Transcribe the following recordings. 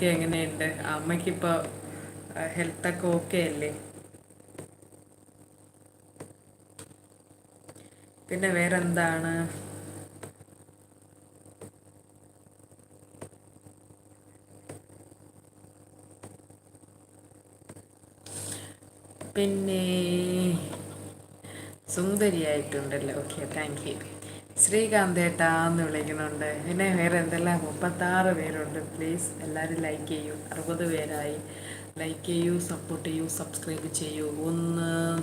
അമ്മയ്ക്കൊക്കെ എങ്ങനെയുണ്ട്? അമ്മയ്ക്കിപ്പോൾ ഹെൽത്തൊക്കെ ഓക്കെ അല്ലേ? പിന്നെ വേറെന്താണ്? പിന്നെ സുന്ദരിയായിട്ടുണ്ടല്ലോ. ഓക്കെ താങ്ക് യു ശ്രീകാന്തേട്ടാ എന്ന് വിളിക്കുന്നുണ്ട്. പിന്നെ വേറെ എന്തെല്ലാം? മുപ്പത്താറ് പേരുണ്ട്. പ്ലീസ് എല്ലാവരും ലൈക്ക് ചെയ്യൂ. അറുപത് പേരായി. ലൈക്ക് ചെയ്യൂ സപ്പോർട്ട് ചെയ്യൂ സബ്സ്ക്രൈബ് ചെയ്യൂ. ഒന്ന്.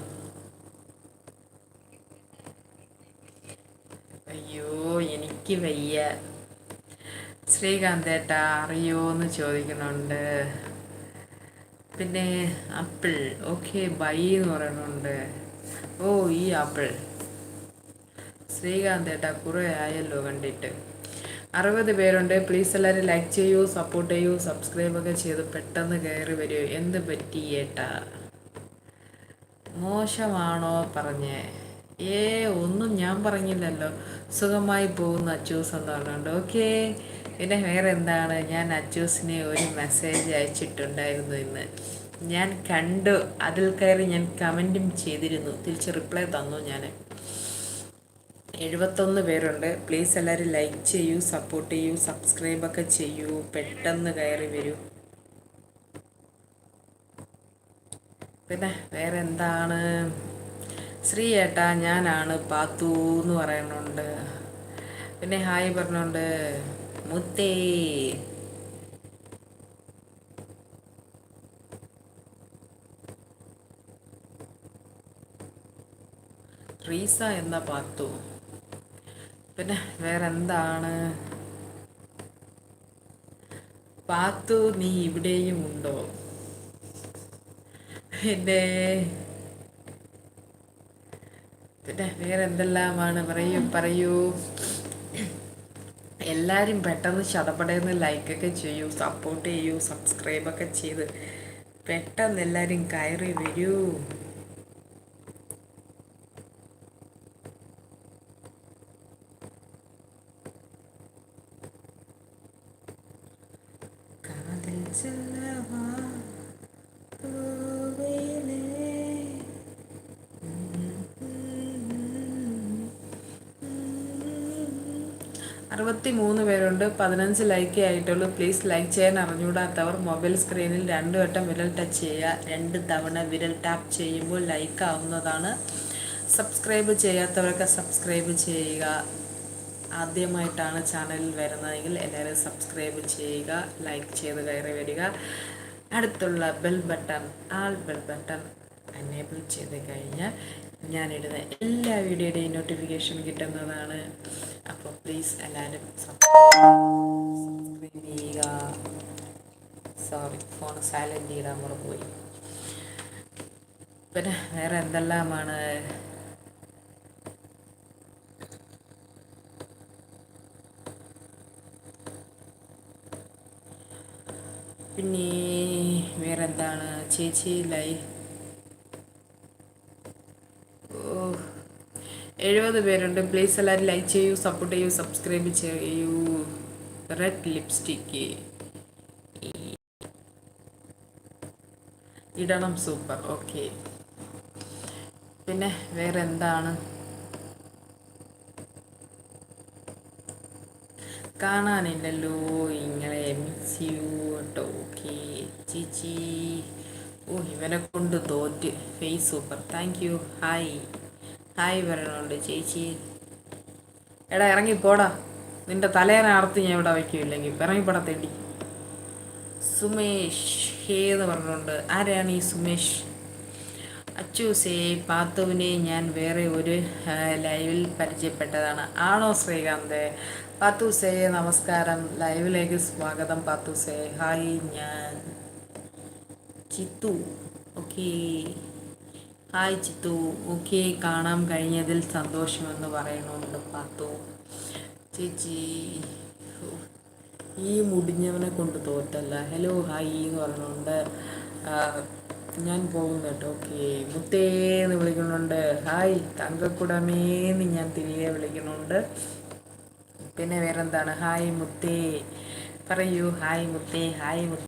അയ്യോ എനിക്ക് വയ്യ. ശ്രീകാന്തേട്ട അറിയോ എന്ന് ചോദിക്കുന്നുണ്ട്. പിന്നെ ആപ്പിൾ ഓക്കെ ബൈ എന്ന് പറയുന്നുണ്ട് ഓ ഈ ആപ്പിൾ ശ്രീകാന്ത് ഏട്ടാ കുറേ ആയല്ലോ കണ്ടിട്ട്. അറുപത് പേരുണ്ട്. പ്ലീസ് എല്ലാവരും ലൈക്ക് ചെയ്യൂ സപ്പോർട്ട് ചെയ്യൂ സബ്സ്ക്രൈബ് ഒക്കെ ചെയ്ത് പെട്ടെന്ന് കയറി വരൂ. എന്ത് പറ്റി ഏട്ടാ? മോശമാണോ പറഞ്ഞേ? ഏ ഒന്നും ഞാൻ പറഞ്ഞില്ലല്ലോ. സുഖമായി പോകുന്ന അച്ചൂസ് എന്ന് പറഞ്ഞുകൊണ്ട് ഓക്കേ പിന്നെ വേറെ എന്താണ്? ഞാൻ അച്ചൂസിനെ ഒരു മെസ്സേജ് അയച്ചിട്ടുണ്ടായിരുന്നു ഇന്ന്. ഞാൻ കണ്ടു. അതിൽ കയറി ഞാൻ കമന്റും ചെയ്തിരുന്നു. തിരിച്ച് റിപ്ലൈ തന്നു ഞാൻ എഴുപത്തൊന്ന് പേരുണ്ട്. പ്ലീസ് എല്ലാവരും ലൈക്ക് ചെയ്യൂ സപ്പോർട്ട് ചെയ്യൂ സബ്സ്ക്രൈബൊക്കെ ചെയ്യൂ. പെട്ടെന്ന് കയറി വരൂ. പിന്നെ വേറെ എന്താണ് ശ്രീ ഏട്ടാ ഞാനാണ് പാത്തു എന്ന് പറയുന്നുണ്ട്. പിന്നെ ഹായ് പറഞ്ഞുണ്ട് മുത്തേ. റീസ എന്ന പാത്തു? പിന്നെ വേറെ എന്താണ് പാത്തു നീ ഇവിടെയും ഉണ്ടോ? പിന്നെ പിന്നെ വേറെ എന്തെല്ലാമാണ് പറയൂ പറയൂ. എല്ലാവരും പെട്ടെന്ന് ശതപ്പടയെന്ന് ലൈക്കൊക്കെ ചെയ്യൂ സപ്പോർട്ട് ചെയ്യൂ സബ്സ്ക്രൈബൊക്കെ ചെയ്ത് പെട്ടെന്ന് എല്ലാവരും കയറി വരൂ. അറുപത്തി മൂന്ന് പേരുണ്ട്. പതിനഞ്ച് ലൈക്ക് ആയിട്ടുള്ളൂ. പ്ലീസ് ലൈക്ക് ചെയ്യാൻ അറിഞ്ഞുകൂടാത്തവർ മൊബൈൽ സ്ക്രീനിൽ രണ്ടു വട്ടം വിരൽ ടച്ച് ചെയ്യുക. രണ്ട് തവണ വിരൽ ടാപ്പ് ചെയ്യുമ്പോൾ ലൈക്ക് ആവുന്നതാണ്. സബ്സ്ക്രൈബ് ചെയ്യാത്തവരൊക്കെ സബ്സ്ക്രൈബ് ചെയ്യുക. ആദ്യമായിട്ടാണ് ചാനലിൽ വരുന്നതെങ്കിൽ എല്ലാവരും സബ്സ്ക്രൈബ് ചെയ്യുക ലൈക്ക് ചെയ്ത് കയറി വരിക. അടുത്തുള്ള bell button all bell button enable ചെയ്ത് കഴിഞ്ഞാൽ ഞാനിടുന്ന എല്ലാ വീഡിയോയുടെയും നോട്ടിഫിക്കേഷൻ കിട്ടുന്നതാണ്. അപ്പോൾ പ്ലീസ് എല്ലാവരും സബ്സ്ക്രൈബ് ചെയ്യുക. സോറി ഫോൺ സൈലന്റ് ചെയ്താൽ മുറപ്പോയി പിന്നെ വേറെ എന്തെല്ലാമാണ് പിന്നെ വേറെന്താണ്? ചേച്ചി ലൈ എഴുപത് പേരുണ്ട്. പ്ലീസ് എല്ലാവരും ലൈക്ക് ചെയ്യൂ സപ്പോർട്ട് ചെയ്യൂ സബ്സ്ക്രൈബ് ചെയ്യൂ. റെഡ് ലിപ്സ്റ്റിക്ക് ഇടണം സൂപ്പർ ഓക്കെ പിന്നെ വേറെ എന്താണ് കാണാനില്ലല്ലോ. ഇങ്ങളെ മിസ് ഓ ഇവനെ കൊണ്ട് തോറ്റ്. Face super. Thank you. Hi. Hi പറയണുണ്ട് ചേച്ചി. എടാ ഇറങ്ങിപ്പോടാ നിന്റെ തലേനെ അറുത്ത് ഞാൻ ഇവിടെ വയ്ക്കില്ലെങ്കിൽ ഇറങ്ങിപ്പോടാ തേടി സുമേഷ് ഹേ എന്ന് പറഞ്ഞുകൊണ്ട് ആരാണ് ഈ സുമേഷ്? അച്ചൂസേ പാത്തുവിനെ ഞാൻ വേറെ ഒരു ലൈവിൽ പരിചയപ്പെട്ടതാണ്. ആണോ ശ്രീകാന്ത്? പാത്തൂസേ നമസ്കാരം. ലൈവിലേക്ക് സ്വാഗതം പാത്തൂസേ ഹായ് ഞാൻ Chithu. Okay. Hi Chithu. Okay കാണാൻ കഴിഞ്ഞതിൽ സന്തോഷമെന്ന് പറയുന്നുണ്ട് പാത്തു. ചേച്ചി ഈ മുടിഞ്ഞവനെ കൊണ്ട് തോറ്റല്ല. ഹലോ ഹായ് എന്ന് പറയുന്നുണ്ട് ഞാൻ പോകുന്നു കേട്ടോ. ഓക്കെ. മുത്തേ എന്ന് വിളിക്കുന്നുണ്ട്. ഹായ് തങ്കക്കുടമേന്ന് ഞാൻ തിരികെ വിളിക്കുന്നുണ്ട്. പിന്നെ വേറെന്താണ്? ഹായ് മുത്തേ. പറയൂ. ഹായ് മുത്തേ. ഹായ് മുത്തേ